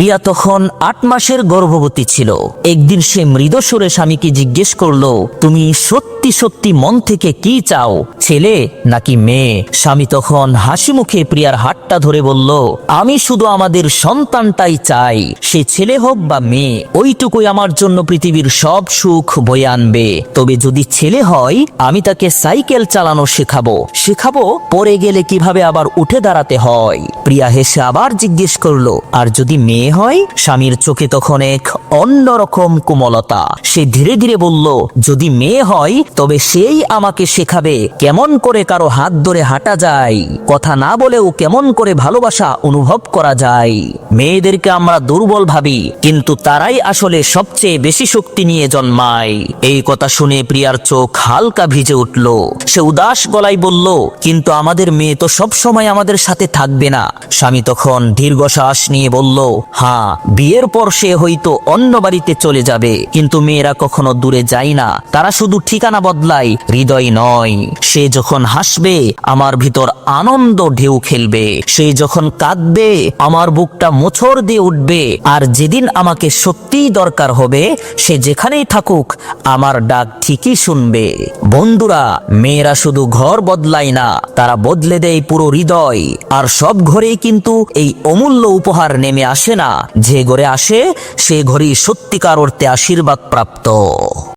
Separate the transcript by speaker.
Speaker 1: প্রিয়া তখন আট মাসের গর্ভবতী ছিল। একদিন সে মৃদস্বরে স্বামীকে জিজ্ঞেস করল, তুমি সত্যি সত্যি মন থেকে কি চাও, ছেলে নাকি মেয়ে? স্বামী তখন হাসি মুখে প্রিয়ার হাতটা ধরে বলল, আমি শুধু আমাদের সন্তানটাই চাই, সে ছেলে হোক বা মেয়ে, ওইটুকুই আমার জন্য পৃথিবীর সব সুখ বয়ে আনবে। তবে যদি ছেলে হয়, আমি তাকে সাইকেল চালানো শেখাবো। শেখাবো পরে গেলে কীভাবে আবার উঠে দাঁড়াতে হয়? প্রিয়া হেসে আবার জিজ্ঞেস করল, আর যদি মেয়ে হয়, স্বামীর চোখে তখন এক অন্যরকম কোমলতা। সে ধীরে ধীরে বলল, যদি মেয়ে হয়, তবে সেই আমাকে শেখাবে কেমন করে কারও হাত ধরে হাঁটা যায়। কথা না বলেও কেমন করে ভালোবাসা অনুভব করা যায়। মেয়েদেরকে আমরা দুর্বল ভাবি, কিন্তু তারাই আসলে সবচেয়ে বেশি শক্তি নিয়ে জন্মায়। এই কথা শুনে প্রিয়ার চোখ হালকা ভিজে উঠল। সে উদাস গলায় বলল, কিন্তু আমাদের মেয়ে তো সব সময় আমাদের সাথে থাকবে না। স্বামী তখন দীর্ঘশ্বাস নিয়ে বলল হ্যাঁ বিয়ের পর সে হয়তো অন্য বাড়িতে চলে যাবে, কিন্তু মেয়েরা কখনো দূরে যায় না। তারা শুধু ঠিকানা বদলায়, হৃদয় নয়। সে যখন হাসবে, আমার ভিতর আনন্দ ঢেউ খেলবে। সে যখন কাঁদবে, আমার বুকটা মোছর দিয়ে উঠবে। আর যেদিন আমাকে সত্যিই দরকার হবে, সে যেখানেই থাকুক, আমার ডাক ঠিকই শুনবে। বন্ধুরা, মেয়েরা শুধু ঘর বদলায় না, তারা বদলে দেয় পুরো হৃদয়। আর সব ঘরেই কিন্তু এই অমূল্য উপহার নেমে আসে না। যে ঘরে আসে সে ঘরেই সত্যিকার অর্থে আশীর্বাদ প্রাপ্ত